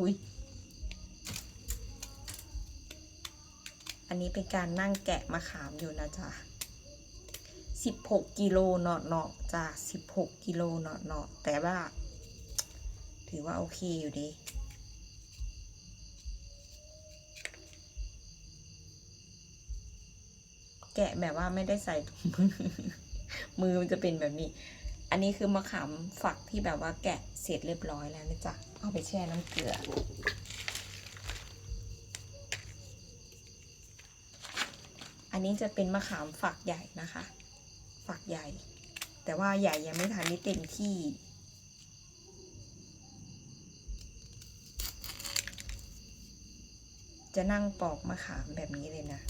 อุ้ยอันนี้เป็นการนั่งแกะมะขามอยู่นะจ๊ะสิบหกกิโลเนาะเนาะจ้ะสิบหกกิโลเนาะเนาะแต่ว่า ถือว่าโอเคอยู่ดีแกะแบบว่าไม่ได้ใส่ถุงมือ มือมันจะเป็นแบบนี้ อันนี้คือมะขามฝักที่แบบว่าแกะเสร็จเรียบร้อยแล้วนะจ๊ะ เอาไปแช่น้ำเกลือ อันนี้จะเป็นมะขามฝักใหญ่นะคะ ฝักใหญ่ แต่ว่าใหญ่ยังไม่ทันได้เต็มที่ จะนั่งปอกมะขามแบบนี้เลยนะ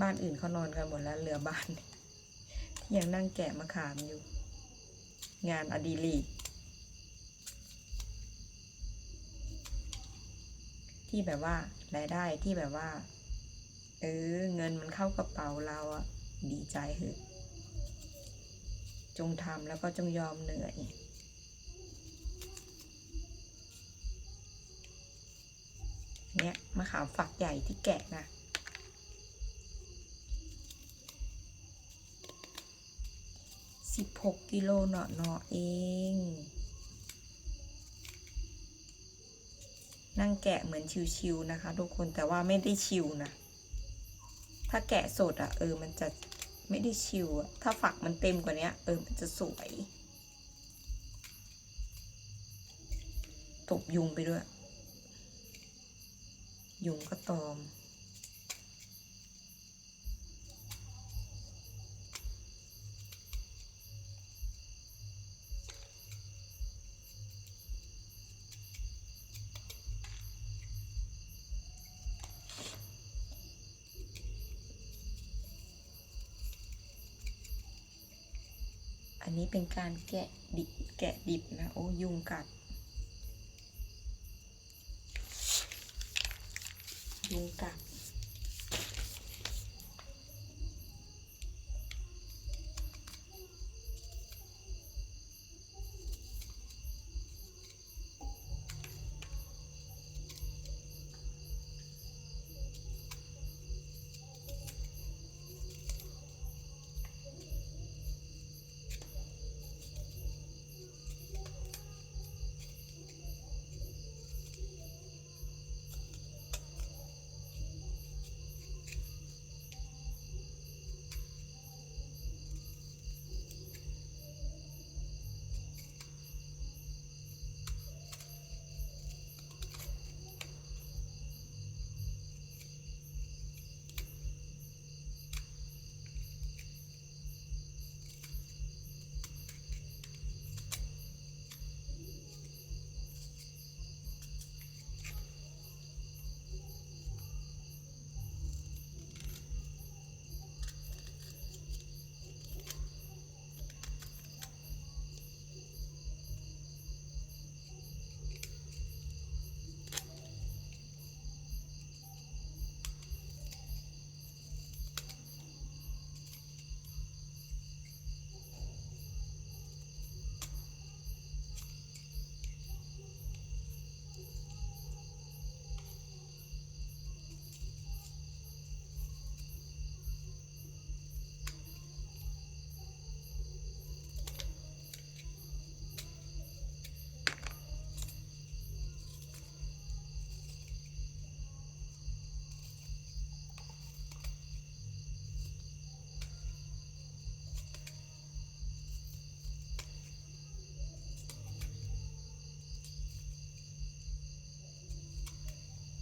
บ้านอื่นเขานอนกันหมดแล้วเหลือบ้าน ยังนั่งแกะมะขามอยู่ งานอดิเรกที่แบบว่ารายได้ที่แบบว่า เออ เงินมันเข้ากระเป๋าเราอะดีใจเหอะจงทำแล้วก็จงยอมเหนื่อยเนี่ยมะขามฝักใหญ่ที่แกะนะ สิบหกกิโลเนาะเนาะเอง นั่งแกะเหมือนชิวๆนะคะ ทุกคนแต่ว่าไม่ได้ชิวนะ ถ้าแกะสดอะ่ะเออมันจะไม่ได้ชิวอะถ้าฝักมันเต็มกว่านี้เออมันจะสวย ตบยุงไปด้วย ยุงก็ตอม นนี้เป็นการแกะดิบแกะดิบนะ โอ้ยุงกัด ยุงกัด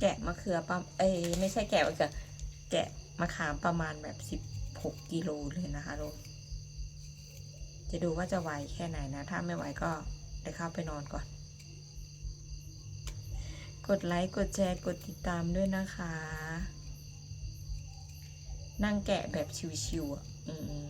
แกะมะเขือปะเอ้ไม่ใช่แกะมะเขือแกะมะขามประมาณแบบสิบหกกิโลเลยนะคะทุกคนจะดูว่าจะไหวแค่ไหนนะ ถ้าไม่ไหวก็ได้เข้าไปนอนก่อน กดไลค์ กดแชร์ กดติดตามด้วยนะคะ นั่งแกะแบบชิวๆอะ อืม